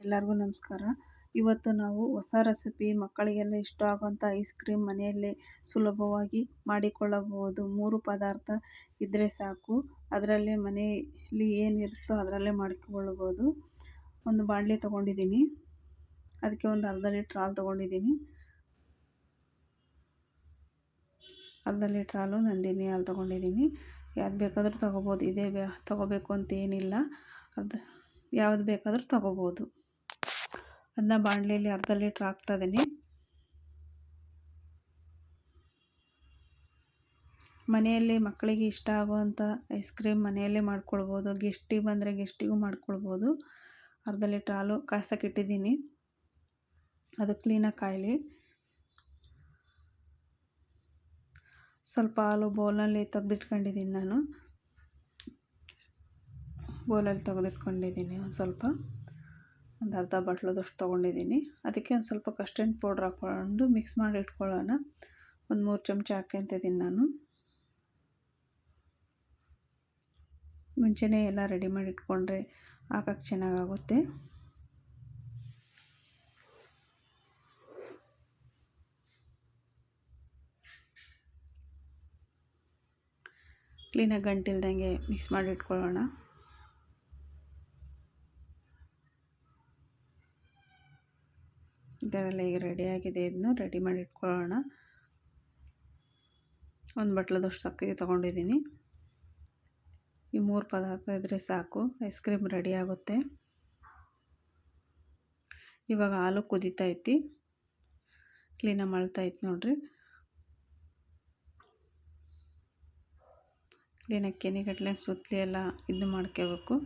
ಎಲ್ಲರಿಗೂ ನಮಸ್ಕಾರ. ಇವತ್ತು ನಾವು ಹೊಸ ರೆಸಿಪಿ ಮಕ್ಕಳಿಗೆಲ್ಲ ಇಷ್ಟ ಆಗುವಂಥ ಐಸ್ ಕ್ರೀಮ್ ಮನೆಯಲ್ಲೇ ಸುಲಭವಾಗಿ ಮಾಡಿಕೊಳ್ಳಬಹುದು. ಮೂರು ಪದಾರ್ಥ ಇದ್ದರೆ ಸಾಕು. ಅದರಲ್ಲೇ ಮನೆಯಲ್ಲಿ ಏನಿರುತ್ತೋ ಅದರಲ್ಲೇ ಮಾಡಿಕೊಳ್ಳಬಹುದು. ಒಂದು ಬಾಣಲೆ ತೊಗೊಂಡಿದ್ದೀನಿ. ಅದಕ್ಕೆ ಒಂದು ಅರ್ಧ ಲೀಟ್ರ್ ಹಾಲು ತೊಗೊಂಡಿದ್ದೀನಿ. ಅರ್ಧ ಲೀಟ್ರ್ ಹಾಲು ನಂದಿನಿ ಹಾಲು ತೊಗೊಂಡಿದ್ದೀನಿ. ಯಾವ್ದು ಬೇಕಾದರೂ ತೊಗೋಬೋದು. ಇದೇ ಬೇ ತೊಗೋಬೇಕು ಅಂತ ಏನಿಲ್ಲ. ಅರ್ಧ ಯಾವ್ದು ಬೇಕಾದರೂ ತೊಗೋಬೋದು. ಅದನ್ನ ಬಾಣಲೆಯಲ್ಲಿ ಅರ್ಧ ಲೀಟ್ರ್ ಹಾಕ್ತಾ ಇದ್ದೀನಿ ಮನೆಯಲ್ಲಿ ಮಕ್ಕಳಿಗೆ ಇಷ್ಟ ಆಗುವಂಥ ಐಸ್ ಕ್ರೀಮ್ ಮನೆಯಲ್ಲೇ ಮಾಡ್ಕೊಳ್ಬೋದು ಗೆಸ್ಟಿಗೆ ಬಂದರೆ ಗೆಸ್ಟಿಗೂ ಮಾಡ್ಕೊಳ್ಬೋದು. ಅರ್ಧ ಲೀಟ್ರ್ ಹಾಲು ಕಾಯ್ಸಕ್ಕೆ ಇಟ್ಟಿದ್ದೀನಿ. ಅದು ಕ್ಲೀನಾಗಿ ಕಾಯಲಿ. ಸ್ವಲ್ಪ ಹಾಲು ಬೌಲಲ್ಲಿ ತೆಗೆದಿಟ್ಕೊಂಡಿದ್ದೀನಿ ನಾನು. ಬೌಲಲ್ಲಿ ತೆಗೆದಿಟ್ಕೊಂಡಿದ್ದೀನಿ ಒಂದು ಸ್ವಲ್ಪ. ಒಂದು ಅರ್ಧ ಬಟ್ಲದಷ್ಟು ತೊಗೊಂಡಿದ್ದೀನಿ. ಅದಕ್ಕೆ ಒಂದು ಸ್ವಲ್ಪ ಕಸ್ಟೆಂಟ್ ಪೌಡ್ರ್ ಹಾಕ್ಕೊಂಡು ಮಿಕ್ಸ್ ಮಾಡಿ ಇಟ್ಕೊಳ್ಳೋಣ. ಒಂದು ಮೂರು ಚಮಚ ಹಾಕ್ಕೊಂತಿದ್ದೀನಿ ನಾನು. ಮುಂಚೆನೇ ಎಲ್ಲ ರೆಡಿ ಮಾಡಿ ಇಟ್ಕೊಂಡ್ರೆ ಹಾಕಕ್ಕೆ ಚೆನ್ನಾಗಾಗುತ್ತೆ. ಕ್ಲೀನಾಗಿ ಗಂಟಿಲ್ದಂಗೆ ಮಿಕ್ಸ್ ಮಾಡಿ ಇಟ್ಕೊಳ್ಳೋಣ. ಇದರಲ್ಲಿ ಈಗ ರೆಡಿಯಾಗಿದೆ ಇದನ್ನು ರೆಡಿ ಮಾಡಿ ಇಟ್ಕೊಳ್ಳೋಣ. ಒಂದು ಬಟ್ಲದಷ್ಟು ಸಕ್ಕರೆ ತೊಗೊಂಡಿದ್ದೀನಿ. ಈ ಮೂರು ಪದಾರ್ಥ ಇದ್ದರೆ ಸಾಕು, ಐಸ್ ಕ್ರೀಮ್ ರೆಡಿ ಆಗುತ್ತೆ. ಇವಾಗ ಹಾಲು ಕುದೀತೈತಿ ಕ್ಲೀನಾಗಿ ಮಳ್ತೈತಿ ನೋಡಿರಿ. ಕ್ಲೀನಾಗಿ ಕೆನೆಗಟ್ಲೆ ಸುತ್ತಲಿ ಎಲ್ಲ ಇದು ಮಾಡ್ಕೋಬೇಕು.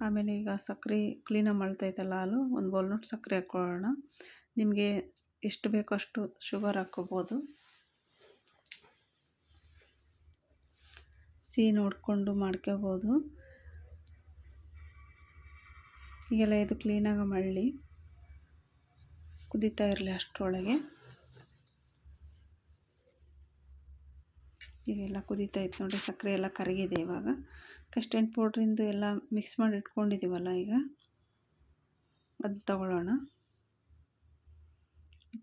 ಆಮೇಲೆ ಈಗ ಸಕ್ರೆ ಕ್ಲೀನಾಗಿ ಮಳ್ತೈತಲ್ಲ ಹಾಲು ಒಂದು ಬೌಲ್ನಷ್ಟು ಸಕ್ಕರೆ ಹಾಕ್ಕೊಳ್ಳೋಣ ನಿಮಗೆ ಎಷ್ಟು ಬೇಕೋ ಅಷ್ಟು ಶುಗರ್ ಹಾಕ್ಕೋಬೋದು. ಸಿಹಿ ನೋಡಿಕೊಂಡು ಮಾಡ್ಕೋಬೋದು. ಈಗೆಲ್ಲ ಇದು ಕ್ಲೀನಾಗಿ ಮಳ್ಳಿ ಕುದೀತಾ ಇರಲಿ ಅಷ್ಟರೊಳಗೆ. ಈಗೆಲ್ಲ ಕುದೀತಾ ಇತ್ತು ನೋಡಿ ಸಕ್ಕರೆ ಎಲ್ಲ ಕರಗಿದೆ ಇವಾಗ. ಕಸ್ಟರ್ಡ್ ಪೌಡ್ರಿಂದು ಎಲ್ಲ ಮಿಕ್ಸ್ ಮಾಡಿ ಇಟ್ಕೊಂಡಿದ್ದೀವಲ್ಲ ಈಗ? ಅದು ತಗೊಳ್ಳೋಣ.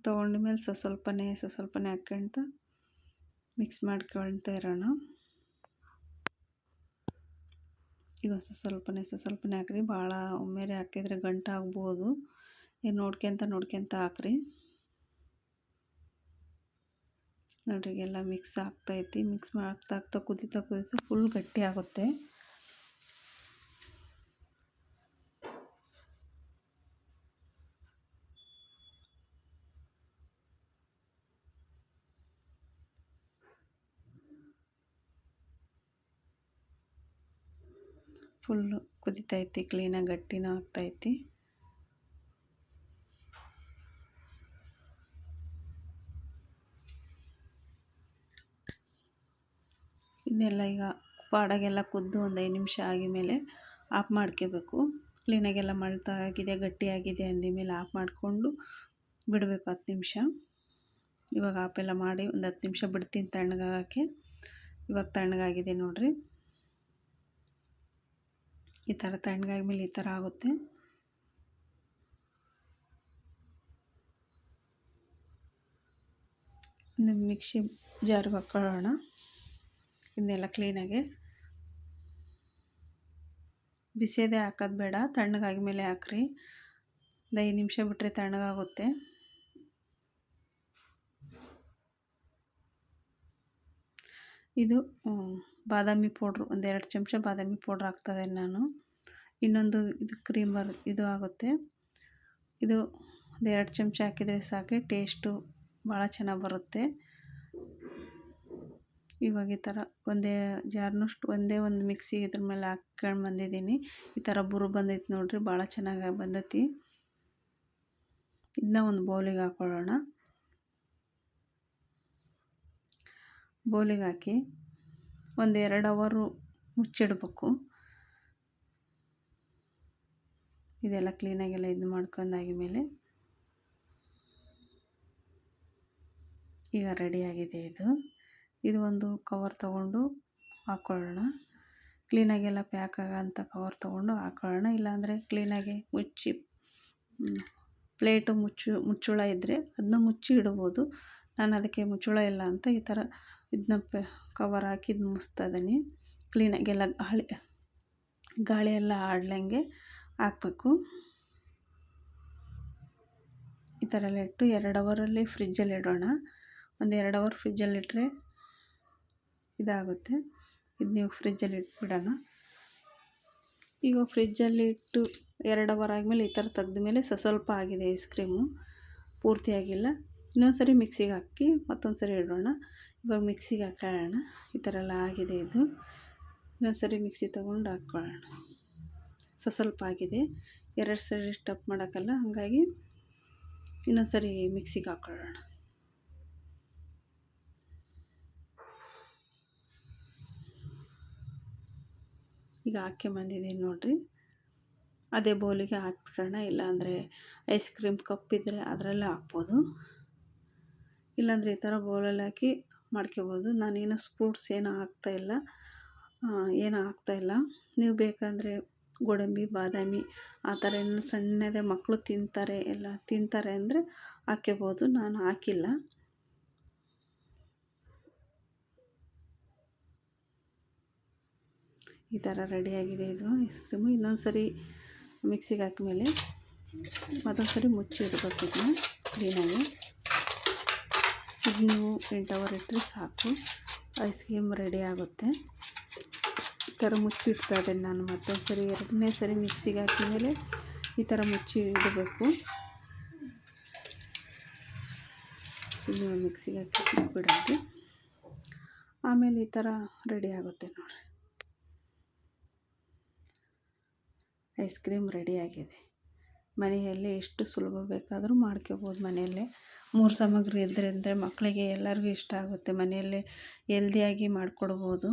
ತೊಗೊಂಡ ಮೇಲೆ ಸ ಸ್ವಲ್ಪನೇ ಸ ಸ್ವಲ್ಪನೇ ಹಾಕ್ಕೊಂತ ಮಿಕ್ಸ್ ಮಾಡ್ಕೊಳ್ತಾ ಇರೋಣ. ಈಗ ಸ್ವಲ್ಪನೇ ಸ್ವಲ್ಪನೇ ಹಾಕ್ರಿ. ಭಾಳ ಒಮ್ಮೆಲೆ ಹಾಕಿದರೆ ಗಂಟು ಆಗ್ಬೋದು. ಈಗ ನೋಡ್ಕೊಂತ ನೋಡ್ಕೊಂತ ಹಾಕ್ರಿ. ನೋಡ್ರಿ ಎಲ್ಲ ಮಿಕ್ಸ್ ಆಗ್ತೈತಿ. ಮಿಕ್ಸ್ ಮಾಡ್ತಾ ಆಗ್ತಾ ಕುದಿತಾ ಕುದಿತಾ ಫುಲ್ ಗಟ್ಟಿ ಆಗುತ್ತೆ. ಫುಲ್ಲು ಕುದಿತೈತಿ ಕ್ಲೀನಾಗಿ ಗಟ್ಟಿನೂ ಆಗ್ತೈತಿ ಇದನ್ನೆಲ್ಲ ಈಗ ಪಾಡಗೆಲ್ಲ ಕುದ್ದು ಒಂದು ಐದು ನಿಮಿಷ ಆಗಿದ್ಮೇಲೆ ಆಫ್ ಮಾಡ್ಕೋಬೇಕು. ಕ್ಲೀನಾಗೆಲ್ಲ ಮಳ್ತಾಗಿದೆ ಗಟ್ಟಿಯಾಗಿದೆ ಅಂದಿದ್ಮೇಲೆ ಆಫ್ ಮಾಡಿಕೊಂಡು ಬಿಡಬೇಕು ಹತ್ತು ನಿಮಿಷ. ಇವಾಗ ಆಫೆಲ್ಲ ಮಾಡಿ ಒಂದು ಹತ್ತು ನಿಮಿಷ ಬಿಡ್ತೀನಿ ತಣ್ಣಗಾಗೋಕ್ಕೆ. ಇವಾಗ ತಣ್ಣಗಾಗಿದೆ ನೋಡಿರಿ. ಈ ಥರ ತಣ್ಣಗಾದ್ಮೇಲೆ ಈ ಥರ ಆಗುತ್ತೆ. ಒಂದು ಮಿಕ್ಸಿ ಜಾರ್ಗೆ ಹಾಕ್ಕೊಳ್ಳೋಣ ಇದನ್ನೆಲ್ಲ ಕ್ಲೀನಾಗಿ ಬಿಸಿಯದೇ ಹಾಕೋದು ಬೇಡ, ತಣ್ಣಗಾಗಿ ಮೇಲೆ ಹಾಕ್ರಿ. ಒಂದು ಐದು ನಿಮಿಷ ಬಿಟ್ಟರೆ ತಣ್ಣಗಾಗುತ್ತೆ. ಇದು ಬಾದಾಮಿ ಪೌಡ್ರು ಒಂದೆರಡು ಚಮಚ ಬಾದಾಮಿ ಪೌಡ್ರ್ ಹಾಕ್ತದೆ ನಾನು. ಇನ್ನೊಂದು ಇದು ಕ್ರೀಮ್ ಬರ್, ಇದು ಆಗುತ್ತೆ. ಇದು ಒಂದೆರಡು ಚಮಚ ಹಾಕಿದರೆ ಸಾಕೆ ಟೇಸ್ಟು ಭಾಳ ಚೆನ್ನಾಗಿ ಬರುತ್ತೆ. ಇವಾಗ ಈ ಥರ ಒಂದೇ ಜಾರ್ನಷ್ಟು ಒಂದೇ ಒಂದು ಮಿಕ್ಸಿ ಇದ್ರ ಮೇಲೆ ಹಾಕ್ಕೊಂಡು ಬಂದಿದ್ದೀನಿ. ಈ ಥರ ಬುರು ಬಂದೈತೆ ನೋಡಿರಿ, ಭಾಳ ಚೆನ್ನಾಗಿ ಬಂದೈತಿ. ಇದನ್ನ ಒಂದು ಬೌಲಿಗೆ ಹಾಕ್ಕೊಳ್ಳೋಣ ಬೌಲಿಗೆ ಹಾಕಿ ಒಂದು ಎರಡು ಅವರು ಮುಚ್ಚಿಡ್ಬೇಕು. ಇದೆಲ್ಲ ಕ್ಲೀನಾಗೆಲ್ಲ ಇದು ಮಾಡ್ಕೊಂಡಾಗಿದ್ಮೇಲೆ ಈಗ ರೆಡಿಯಾಗಿದೆ ಇದು. ಇದು ಒಂದು ಕವರ್ ತಗೊಂಡು ಹಾಕ್ಕೊಳ್ಳೋಣ ಕ್ಲೀನಾಗೆಲ್ಲ ಪ್ಯಾಕ್ ಆಗೋಂಥ ಕವರ್ ತೊಗೊಂಡು ಹಾಕೊಳ್ಳೋಣ. ಇಲ್ಲಾಂದರೆ ಕ್ಲೀನಾಗಿ ಮುಚ್ಚಿ ಪ್ಲೇಟು ಮುಚ್ಚು, ಮುಚ್ಚುಳ ಇದ್ದರೆ ಅದನ್ನ ಮುಚ್ಚಿ ಇಡ್ಬೋದು. ನಾನು ಅದಕ್ಕೆ ಮುಚ್ಚುಳ ಇಲ್ಲ ಅಂತ ಈ ಥರ ಇದನ್ನ ಪ ಕವರ್ ಹಾಕಿ ಇದು ಮುಚ್ತಾ ಇದ್ದೀನಿ. ಕ್ಲೀನಾಗಿ ಎಲ್ಲ ಗಾಳಿ ಗಾಳಿ ಎಲ್ಲ ಆಡ್ಲಂಗೆ ಹಾಕ್ಬೇಕು. ಈ ಥರ ಎಲ್ಲ ಇಟ್ಟು ಎರಡು ಅವರಲ್ಲಿ ಫ್ರಿಜ್ಜಲ್ಲಿ ಇಡೋಣ. ಒಂದು ಎರಡು ಅವರ್ ಫ್ರಿಜ್ಜಲ್ಲಿಟ್ಟರೆ ಇದಾಗುತ್ತೆ. ಇದು ನೀವು ಫ್ರಿಜ್ಜಲ್ಲಿ ಇಟ್ಬಿಡೋಣ. ಈಗ ಫ್ರಿಜ್ಜಲ್ಲಿ ಇಟ್ಟು ಎರಡು ಅವರ್ ಆದಮೇಲೆ ಈ ಥರ ತೆಗ್ದ ಮೇಲೆ ಸ್ವಲ್ಪ ಆಗಿದೆ ಐಸ್ ಕ್ರೀಮು. ಪೂರ್ತಿಯಾಗಿಲ್ಲ ಇನ್ನೊಂದು ಸರಿ ಮಿಕ್ಸಿಗೆ ಹಾಕಿ ಮತ್ತೊಂದು ಸರಿ ಇಡೋಣ. ಇವಾಗ ಮಿಕ್ಸಿಗೆ ಹಾಕೊಳ್ಳೋಣ ಈ ಥರ ಎಲ್ಲ ಆಗಿದೆ ಇದು. ಇನ್ನೊಂದು ಸರಿ ಮಿಕ್ಸಿ ತೊಗೊಂಡು ಹಾಕ್ಕೊಳ್ಳೋಣ ಸ್ವಲ್ಪ ಆಗಿದೆ. ಎರಡು ಸರಿ ಸ್ಟಪ್ ಮಾಡೋಕ್ಕಲ್ಲ, ಹಾಗಾಗಿ ಇನ್ನೊಂದು ಸರಿ ಮಿಕ್ಸಿಗೆ ಹಾಕ್ಕೊಳ್ಳೋಣ ಈಗ ಹಾಕಿ ಬಂದಿದ್ದೀನಿ ನೋಡಿರಿ. ಅದೇ ಬೌಲಿಗೆ ಹಾಕ್ಬಿಡೋಣ, ಇಲ್ಲಾಂದರೆ ಐಸ್ ಕ್ರೀಮ್ ಕಪ್ ಇದ್ದರೆ ಅದರಲ್ಲೇ ಹಾಕ್ಬೋದು. ಇಲ್ಲಾಂದರೆ ಈ ಥರ ಬೌಲಲ್ಲಿ ಹಾಕಿ ಮಾಡ್ಕೋಬೋದು. ನಾನೇನು ಸ್ಪೂಟ್ಸ್ ಏನು ಹಾಕ್ತಾಯಿಲ್ಲ ಏನೂ ಹಾಕ್ತಾಯಿಲ್ಲ ನೀವು ಬೇಕಂದರೆ ಗೋಡಂಬಿ, ಬಾದಾಮಿ, ಆ ಥರ ಏನು ಸಣ್ಣದೇ ಮಕ್ಕಳು ತಿಂತಾರೆ, ಎಲ್ಲ ತಿಂತಾರೆ ಅಂದರೆ ಹಾಕ್ಕೋಬೋದು. ನಾನು ಹಾಕಿಲ್ಲ. ಈ ಥರ ರೆಡಿಯಾಗಿದೆ ಇದು ಐಸ್ ಕ್ರೀಮು. ಇನ್ನೊಂದು ಸರಿ ಮಿಕ್ಸಿಗೆ ಹಾಕಿದ್ಮೇಲೆ ಮತ್ತೊಂದು ಸರಿ ಮುಚ್ಚಿ ಇಡಬೇಕು ಇದನ್ನ ಕ್ಲೀನಾಗಿ. ಇದು ನೀವು ಎಂಟು ಅವರ್ ಇಟ್ಟರೆ ಸಾಕು. ಐಸ್ ಕ್ರೀಮ್ ರೆಡಿ ಆಗುತ್ತೆ. ಈ ಥರ ಮುಚ್ಚಿಡ್ತಾ ಇದ್ದೇನೆ ನಾನು. ಮತ್ತೊಂದು ಸರಿ, ಎರಡನೇ ಸರಿ ಮಿಕ್ಸಿಗೆ ಹಾಕಿದ್ಮೇಲೆ ಈ ಥರ ಮುಚ್ಚಿ ಇಡಬೇಕು. ನೀವು ಮಿಕ್ಸಿಗೆ ಹಾಕಿ ಬಿಡೋದು. ಆಮೇಲೆ ಈ ಥರ ರೆಡಿ ಆಗುತ್ತೆ ನೋಡಿರಿ ಐಸ್ ಕ್ರೀಮ್ ರೆಡಿಯಾಗಿದೆ ಮನೆಯಲ್ಲಿ ಎಷ್ಟು ಸುಲಭ ಬೇಕಾದರೂ ಮಾಡ್ಕೋಬೋದು ಮನೆಯಲ್ಲೇ. ಮೂರು ಸಾಮಗ್ರಿ ಇದ್ದರೆ ಅಂದರೆ ಮಕ್ಕಳಿಗೆ ಎಲ್ಲರಿಗೂ ಇಷ್ಟ ಆಗುತ್ತೆ. ಮನೆಯಲ್ಲೇ ಎಲ್ದಿಯಾಗಿ ಮಾಡಿಕೊಡ್ಬೋದು.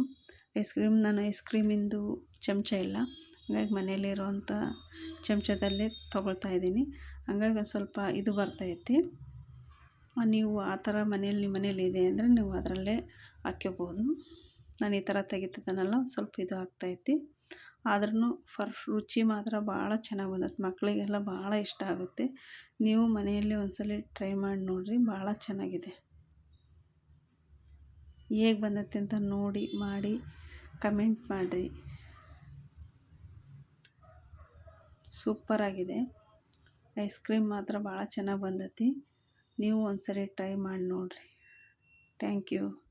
ಐಸ್ ಕ್ರೀಮ್, ನಾನು ಐಸ್ ಕ್ರೀಮಿಂದು ಚಮಚ ಇಲ್ಲ. ಹಾಗಾಗಿ ಮನೆಯಲ್ಲಿರುವಂಥ ಚಮಚದಲ್ಲೇ ತೊಗೊಳ್ತಾ ಇದ್ದೀನಿ. ಹಂಗಾಗಿ ಸ್ವಲ್ಪ ಇದು ಬರ್ತೈತಿ ನೀವು ಆ ಥರ ಮನೆಯಲ್ಲಿ ನಿಮ್ಮ ಮನೇಲಿ ಇದೆ ಅಂದರೆ ನೀವು ಅದರಲ್ಲೇ ಹಾಕ್ಕೋಬೋದು. ನಾನು ಈ ಥರ ತೆಗಿತಿದ್ದಾನಲ್ಲ ಸ್ವಲ್ಪ ಇದು ಆಗ್ತೈತಿ ಆದ್ರೂ ಫರ್ ರುಚಿ ಮಾತ್ರ ಭಾಳ ಚೆನ್ನಾಗಿ ಬಂದೈತೆ. ಮಕ್ಕಳಿಗೆಲ್ಲ ಭಾಳ ಇಷ್ಟ ಆಗುತ್ತೆ. ನೀವು ಮನೆಯಲ್ಲಿ ಒಂದ್ಸಲ ಟ್ರೈ ಮಾಡಿ ನೋಡಿರಿ, ಭಾಳ ಚೆನ್ನಾಗಿದೆ. ಹೇಗೆ ಬಂದತ್ತೆ ಅಂತ ನೋಡಿ, ಮಾಡಿ ಕಮೆಂಟ್ ಮಾಡಿರಿ. ಸೂಪರಾಗಿದೆ. ಐಸ್ ಕ್ರೀಮ್ ಮಾತ್ರ ಭಾಳ ಚೆನ್ನಾಗಿ ಬಂದೈತಿ. ನೀವು ಒಂದ್ಸರಿ ಟ್ರೈ ಮಾಡಿ ನೋಡಿರಿ. Thank you.